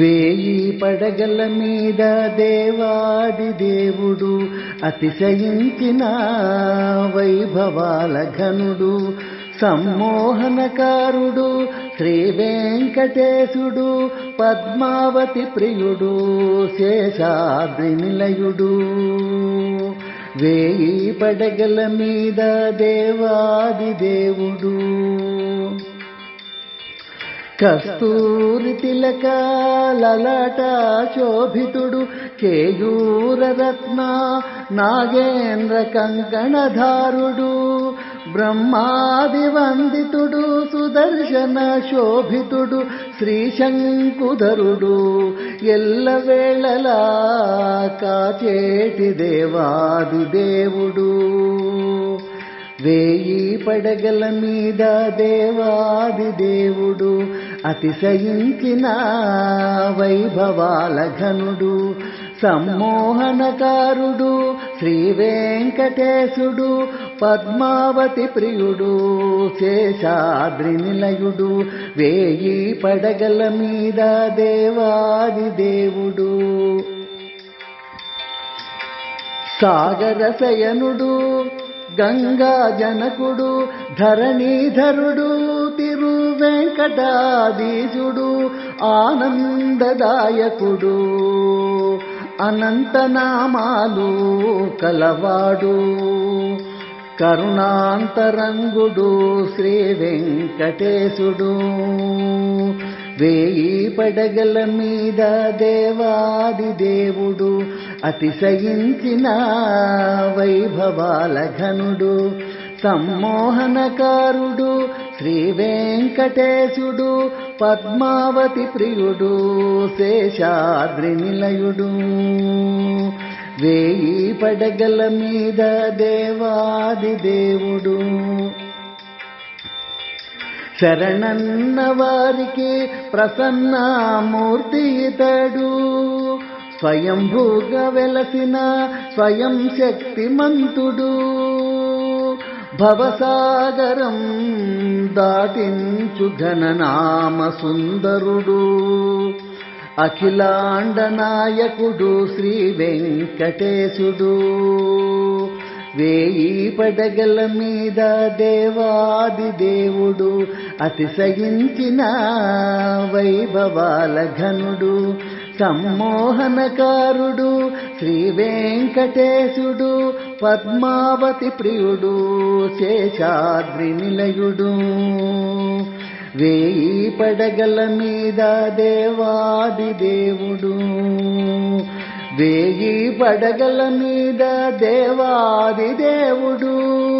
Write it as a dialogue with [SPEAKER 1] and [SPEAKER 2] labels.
[SPEAKER 1] వేయి పడగల మీద దేవాది దేవుడు అతిశయించిన వైభవాల ఘనుడు సమ్మోహనకారుడు శ్రీ వెంకటేశుడు పద్మావతి ప్రియుడు శేషాద్రి నిలయుడు. వేయి పడగల మీద దేవాది దేవుడు కస్తూరి తిలకాలలట శోభితుడు కేయూర రత్న నాగేంద్ర కంకణధారుడు బ్రహ్మాది వందితుడు సుదర్శన శోభితుడు శ్రీశంకుధరుడు ఎల్లవేళలా కాచేటి దేవాది దేవుడు వేయి పడగల మీద దేవాది దేవుడు అతిశయించిన వైభవాల ఘనుడు సమ్మోహనకారుడు శ్రీ వెంకటేశుడు పద్మావతి ప్రియుడు శేషాద్రి నిలయుడు వేయి పడగల మీద దేవాది దేవుడు. సాగర శయనుడు గంగా జనకుడు ధరణీధరుడు వెంకటాదీజుడు ఆనందదాయకుడు అనంతనామాలు కలవాడు కరుణాంతరంగుడు శ్రీ వెంకటేశుడు వేయి పడగల మీద దేవాది దేవుడు అతిశయించిన వైభవాల ఘనుడు సమ్మోహనకారుడు శ్రీ వెంకటేశుడు పద్మావతి ప్రియుడు శేషాద్రి నిలయుడు. వేయి పడగల మీద దేవాది దేవుడు. శరణన్న వారికి ప్రసన్నమూర్తి ఇతడు. స్వయంభూగా వెలసిన స్వయం శక్తిమంతుడు. భవసాగరం దాటించు ఘననామ సుందరుడు అఖిలాండ నాయకుడు శ్రీ వెంకటేశుడు. వేయి పడగల మీద దేవాది దేవుడు అతిశయించిన వైభవాల ఘనుడు సమ్మోహనకారుడు శ్రీ వెంకటేశుడు. పద్మావతి ప్రియుడు శేషాద్రి నిలయుడు. వేయి పడగల మీద దేవాది దేవుడు. వేయి పడగల మీద దేవాది దేవుడు.